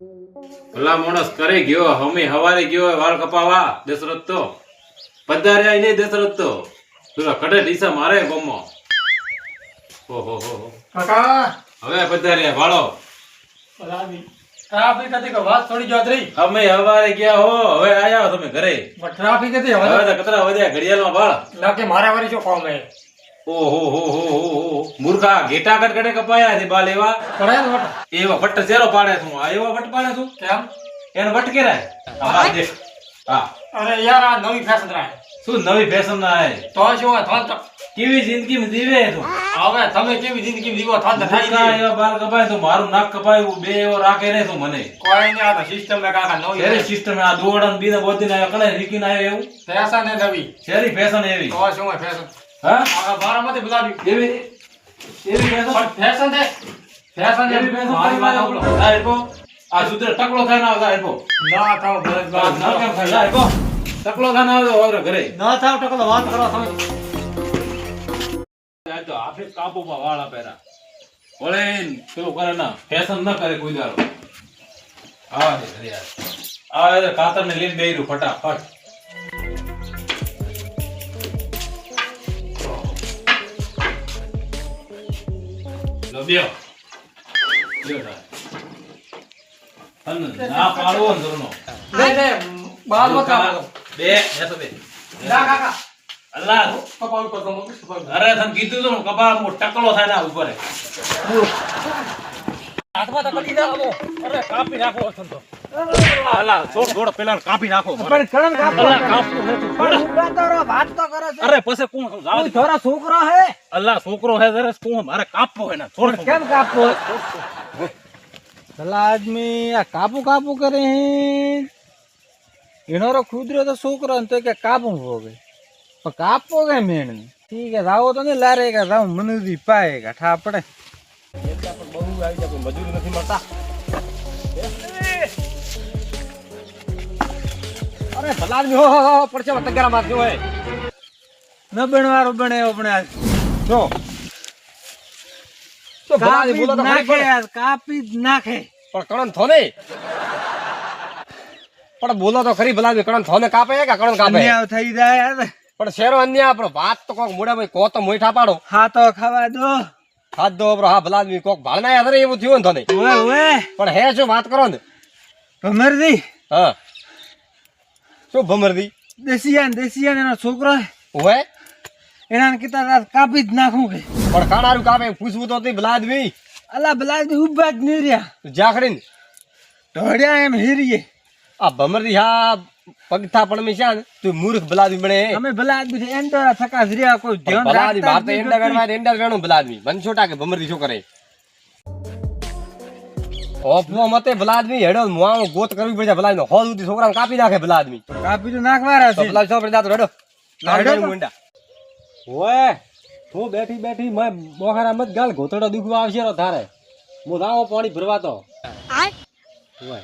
ભલા માણસ કરે ગયો હમે હવારે ગયો વાળ કપાવા દશરથ તો. પધાર્યા નહીં દશરથ તો. પેલા કડે ડીસા મારે ગમો ઓહો હો હો. કાકા! હવે પધાર્યા વાળો. ટ્રાફિક હતી કે વાત થોડી જોત રહી. અમે હવારે ગયા હો હવે આયા તમે ઘરે. ટ્રાફિક હતી હવે કતરા વધ્યા ઘડિયાળમાં બાળ લાગે મારે વારી શું કોમ હો મૂર્ખા ઘેટા કટકડે કપાયા છે બાલ એવા પડે ને વટ એવા વટ ચેરો પાડે છું આ એવા વટ પાડે છું કેમ એને વટ કેરાય આ બાર દેખ હા અરે યાર આ નવી ફેશન રાય શું નવી ફેશન ના હે તો શું હોય થોન તો કેવી જિંદગી જીવે તું હવે તમે કેવી જિંદગી જીવો થોન તો થાય મૂર્ખા નહીં. એવા બાલ કપાય તો મારું નાક કપાય એવું બે એવો રાખે નહીં તું મને કોઈ નહીં આ તો સિસ્ટમ મે કાકા નવી શેરી સિસ્ટમ આ દોડા બીને બોધીને આવ્યો કલે રીકીને આવ્યો એવું ફેશન હે નવી શેરી ફેશન એવી તો શું હોય ફેશન હા? આ બારામાંથી બોલાવી એવી એવી ફેશન પણ ફેશન હે ફેશન હે એવી ફેશન મારી વાત સાંભળો. આ હેડપો આ સૂત્ર ટકલો થાય ના આવતા હેડપો ના થાવ ભરત ના કેમ થાય લા હેડપો ટકલો થાય ના હવે ઘરે. ના થાવ ટકલો વાત કરો તમે. તો આપે કાબુમાં વાળા પહેરા. વળે પેલું કરે ના. ફેશન ન કરે કોઈ દારો આવા ઘરે કાતર ને લઈને બેર્યું ફટાફટ. લો બેહો. બેહો તારે. ના પાડવો ને ઘરનો. નહીં નહીં બાલ મત કાપો. બે બેસો બે ના કાકા અલ્લાહ કપાળ પર તો અરે તને કીધું તું કપાળ મો ટકલો થાય ના ઉપર હાથમાં તો કટી નાખો અરે કાપી નાખો અસલ તો. અલા છોડ છોડ પેલા કાપી નાખો પણ કણન કાપો. કાપવું તું. પણ ઊભા તો રહો, વાત તો કરે છે. અરે પછી કોણ જાવ કોઈ દે. છોકરો હે? અલ્લાહ છોકરો હે જરા કોણ મારે કાપવો હે ને? છોડ કેમ કાપો ભલા આદમી આ કાપુ કાપુ કરે હે? એનો રો ખુદરો તો છોકરો ને તો કે કાપું ભોગે. પણ કાપો કે મેણ ઠીક હે રાવો તો નહીં લારે કે રાવ મનુદી પાય કે ઠા પડે બહુ આવી જાય પણ મજૂરી નથી મળતા અરે ભલા હો પડશે તગારા મારજો હે. ન બનવારો બને એવો પણ આજ. જો. તો ભલા બોલો તો ખરી પડે. કાપી જ નાખે. પણ કણન થોને. પણ બોલો તો ખરી ભલા કણન થોને કાપે કે કણન કાપે? અન્યાય થઈ જાય યાર. પણ શેરો અન્ય આપણો વાત તો કોક મોઢામાં કો તો મોઠા પાડો. હા તો ખાવા દો. આપણો હા ભલા આદમી કોક ભાળના યાદ એવું થયું ને તને? ઓએ ઓએ પણ હે શું વાત કરો ને? ભમરદી. હા. શું ભમરદી? દેશિયાન દેશિયાન એનો છોકરો ઓએ એના કીધા રાત કાપી જ નાખું કે. પણ કાણારું કાપે પૂછવું તો તી ભલા આદમી અલા બલા ઊભા જ નહીં રહ્યા. જાખડીને ઢોળ્યા એમ હીરીએ. આ ભમરદી હા પગથા પણ મે છે ને તું મૂર્ખ ભલા આદમી બને. અમે ભલા આદમી એન્ટોરા થકા જ રહ્યા કોઈ ધ્યાન રાખતા બહાર તો જ એંડા નહીં વેણવા એંડા બન છોટા કે ભમરી શું કરે? ઓફનો મતે ભલા આદમી હેડો મુઆનો ગોત કરવી પડે ભલા આદમી હોલ ઉતી છોકરાને કાપી નાખે ભલા આદમી કાપી તો નાખવાના તો છે ભલા છોકરી દાતો હેડો હેડો મુંડા ઓએ તું. બેઠી બેઠી મે બોખારા મત ગાલ ઘોતડો દુખવા આવશે રો તારે. હું લાવો પાણી ભરવા તો. ઓય.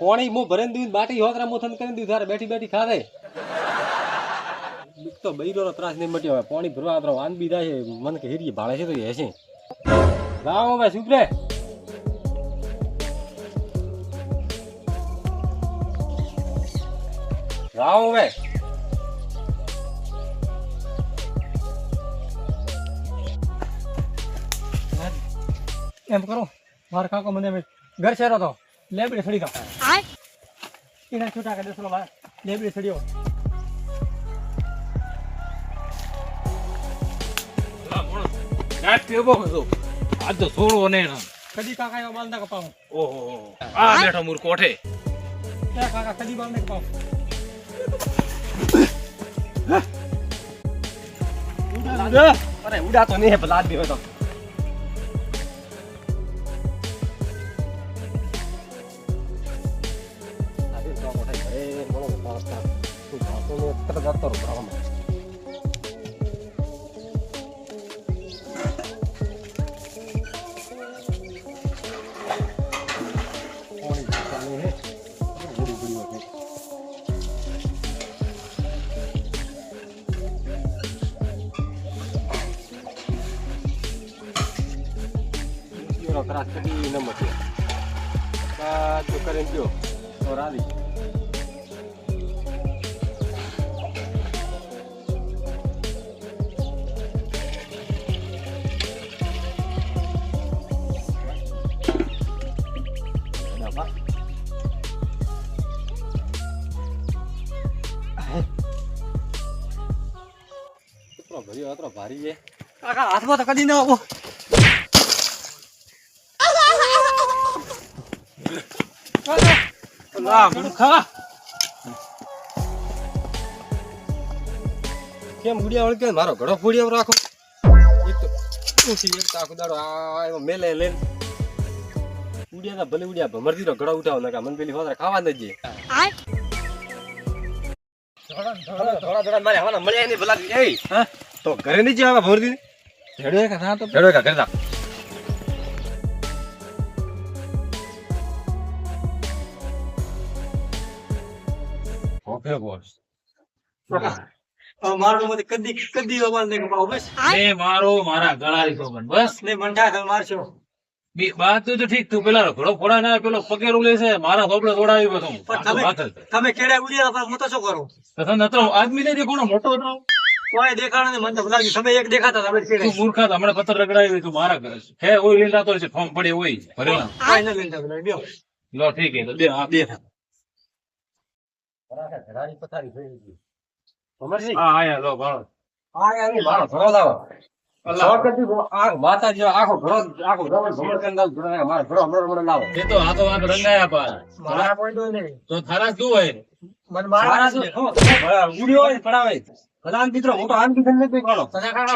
પાણી હું ભરીને દીધું બાટી હોતરા મું તને કરી દીધું તારે બેઠી બેઠી ખાધે. તો બૈરો નો ત્રાસ નહીં મટ્યો, હવે પાણી ભરવા તો વાન બી થાય મન કે હીરી ભાળે છે તો એ છે લાવો હવે સુપરે. લાવો હવે એમ કરો, માર કાકો મને ઘર શેરો તો, લેબડી ફરી દો. એના છોટા કે દેસલો માર લેબડી ચડ્યો ગાંઠ પીવો છો. આજ તો છોડવો ને. કદી કાકા એવો બાલ ના કપાવું? ઓહો આ બેઠો મૂર્ખ કોઠે. કાકા કદી બાલ ના કપાવું? અરે ઉડા તો નહીં હે ભલા આદમી હોય તો ત્રાસ કદી ન મટ્યો બસ તો કરીને ગયો તો રાજી અતરો ભર્યો અતરો ભારી છે. કાકા હાથમાં તો કદી ન આવો. કેમ ગુડિયા વળકે મારો ઘડો ફોડિયો રાખો. એક તો આખો દાડો આ મેલે લઈને. ઉડિયા ભલે ઉડિયા ભમરતી નો ઘડો ઉઠાવો નકા મન પેલી ફોતરા ખાવા ન થોડા થોડા મારે હવાના મળ્યા નહીં ભલા એ તો ઘરે નહીં જવા ભમરતી ઝેડો એક ના તો? ઘડો એક ઘરે જા. Okay boss. મારું મને કદી કદી કપાવો બસ. એ મારો મારા ગળા બસ. ને મંઠા મારશો. બી- તો ઠીક તું પેલા ઘોડો ફોડા ના પેલો પગેરું લે છે મારા થોપડે દોડાવી બધું. આ તો તમે- કેડા ઉડ્યા હું તો શું કરું? તો નતો આદમી નહીં દેખો મોટો હતો? કોઈ દેખાડો ને મને લાગ્યું તમે એક દેખાતા તમે તું મૂર્ખા તો પથ્થર રગડાવી તું મારા ઘરે હે ઓય લઈને આવતો છે ફોર્મ પડે ઓય ભરેલા કોઈ ન. લઈને તમે બેહો. લો ઠીક છે બે આ બે. થા. ઘડાની પથારી થઈ ગઈ હા આયા લો ભાળો આ યાર મારો ઘડો લાવો.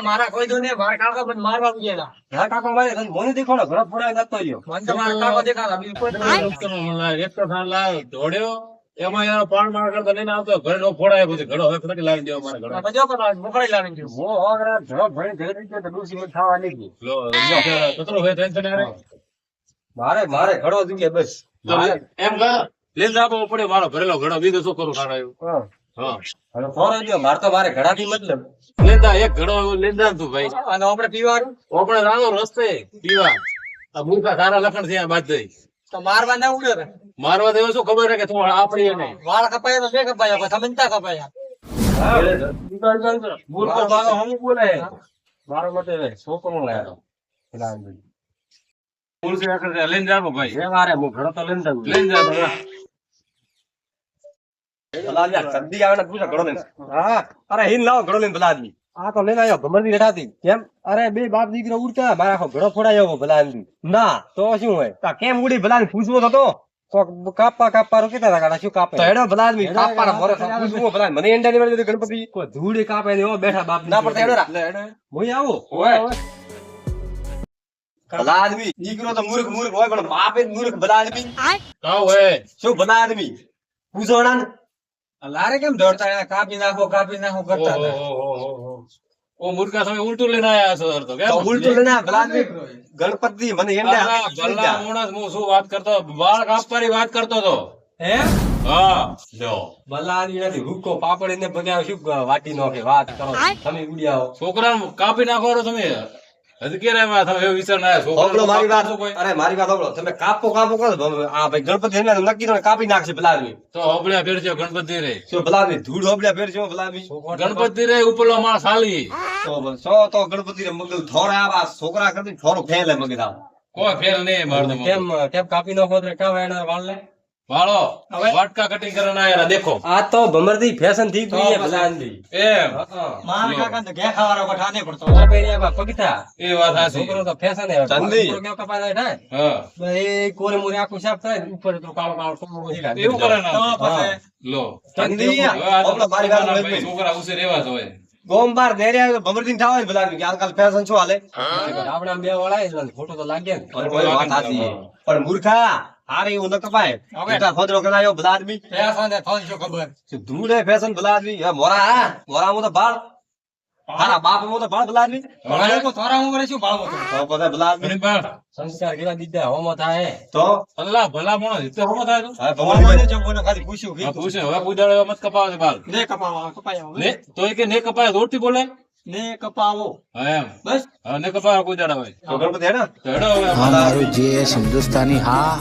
મારો કોઈ દો મને ને દેખાડો મારા કાકા મને મારવા ઉડ્યા. હા કાકો મારે તને દેખાડો ઘર ફોડાવી નાખતો રહ્યો મને તો મારા કાકા નહીં. એક તો લાવ દોડ્યો. એમાં યાર પાણ માર કરતા લઈને આવતો ઘરે નો ફોડાય પછી ઘડો હવે ફરી લાવી દેવા મારા ઘડો. બજો કરો મોકળી લાવીને ગયો. મો હોગરા ઘડો ભણી ઘરે રહી ગયો તો ડૂસી મને ખાવા નહીં લો કતરો હોય ટેન્શન યાર મારે મારે ઘડો જોઈએ બસ. એમ કર લઈને દાબો પડે મારો ભરેલો ઘડો બીજો શું કરું સારા હા. હા. હવે ફોરો દ્યો. મારે તો મારે ઘડાથી મતલબ. લેંદા એક ઘડો લેંદા તું ભાઈ. અને આપણે પીવાનું? આપણે રાનો રસ્તે પીવા. આ મૂર્ખા સારા લખણ છે આ બાદ મારવા ના ઉડ્યો ને. મારવા દેવો શું ખબર છે કે તું આપણી નહીં વાળ કપાયા તો મેં કપાયા પણ તમે નતા કપાયા. મૂર્ખો મારો હમ બોલે? મારો મતે છોકરો લાવ્યો પેલા બધું. મૂર્ખ આખરે લઈને જાવો ભાઈ. એ મારે હું ઘડો તો લઈને જાઉં. લઈને જા ભલા. ભલા આદમી આ સબ્જી આવે ને પૂછે ઘડો લઈને. હા. અરે હિન લાવો ઘડો લઈને ભલા આદમી આ તો લઈને આવ્યો ભમરથી બેઠાથી. કેમ? અરે બે બાપ દીકરો ઉડતા મારા આખો ઘડો ફોડાયો ભલા ના તો શું હોય? તો કેમ ઉડી? ભલા પૂછવો તો કાપા કાપા કેતા શું હેડો ભલા આદમી કાપવાના મોરે પૂછવો ભલા મને એંડા ની વાળી ગણપતિ. કોઈ ધૂળી કાપે ને બેઠા બાપ ના પડતા હેડો રા. હું આવું? ઓય. ભલા આદમી દીકરો તો મૂર્ખ મૂર્ખ હોય પણ બાપ જ મૂર્ખ ભલા આદમી કાવ હે શું ભલા આદમી પૂછોણા ને. લારે કેમ દોડતા કાપી નાખો કાપી નાખો કરતા. ઓ મૂર્ખા તમે ઉલટું લઈને આયા છો તો કેમ? ઉલટું લઈને ભલા ગણપતિ મને એંડા ભલા ભલા હું શું વાત કરતો? વાળ કાપવાની વાત કરતો તો. હે? હા જો. નથી હુક્કો પાપડ ને બગાવ શું વાટી નોખે? વાત કરો. તમે ઉડ્યા છોકરા કાપી નાખો તમે? હજી ક્યારે એવો વિચાર ના આવ્યો? મારી વાત. અરે મારી વાત હોબળો તમે કાપો કાપો કરો આ ભાઈ ગણપતિ એને નક્કી તો કાપી નાખશે ભલા આદમી તો હોબળ્યા ફેરજો ગણપતિ રે. શું આદમી ધૂળ હોબળ્યા ફેરજો ભલા આદમી ગણપતિ રે માણસ હાલી. તો સો તો ગણપતિ ને મગજ થોડા આવા છોકરા કરતી થોડું ફેલે મગજ આમ કોઈ ફેર નહીં મારતો કેમ કેમ કાપી નાખો તો કામ એના વાળ લે વાળો વાટકા કટિંગ કરીને આયા દેખો. આ તો ભમરથી ફેશનથી ગઈ છે ભલા આદમી એમ. માર કાકા તો ઘે ખાવારો કઠા નહીં પડતો. કાપે ને આમાં પગતા એ વાત હાચી છોકરો તો ફેશન હે ચંદી. છોકરો કેમ કપાય થાય હા. એ કોરે મોરે આખું સાફ થાય ઉપર તો કાળો કાળો કોમો બધી લાગે એવું કરે ના તો પછી લો ચંદી, આ આપણો મારી વાત ભાઈ છોકરા ઉસે રેવા જ હોય. ગોમ બાર ઘેરે ભમરથી થાવ ને ભલા કે આજકાલ ફેશન શું હાલે? આપણા બે વળાય ફોટો તો લાગે ને. પણ મૂર્ખા હારે એવું ન કપાય. મોટા ફોદરો કરાયો ભલા આદમી. ફેશન ને ફોન શું ખબર? શું ધૂળ હે ફેશન ભલા આદમી? હા, મોરા હા મોરામાં તો બાળ તારા બાપ મો તો બાળ ભલા આદમી. ભણાયો તો થોડા ઉંમરે શું બાળ મો તો બધા ભલા આદમી. બાળ વાર સંસ્કાર કેલા દીધા હોમો થાય. તો? અલ્લાહ ભલા મોણો તો હો મો થાય તો? ભગવાન ને જમ કોને ખાલી પૂછ્યું કીધું. પૂછે હવે પૂજાડે મત કપાવે બાળ ને કપાવા કપાયા હવે. ને તો એ કે ને કપાય દોડતી બોલે ને કપાવો. બસ. કોઈ દાડા જે હિન્દુસ્તાની હા.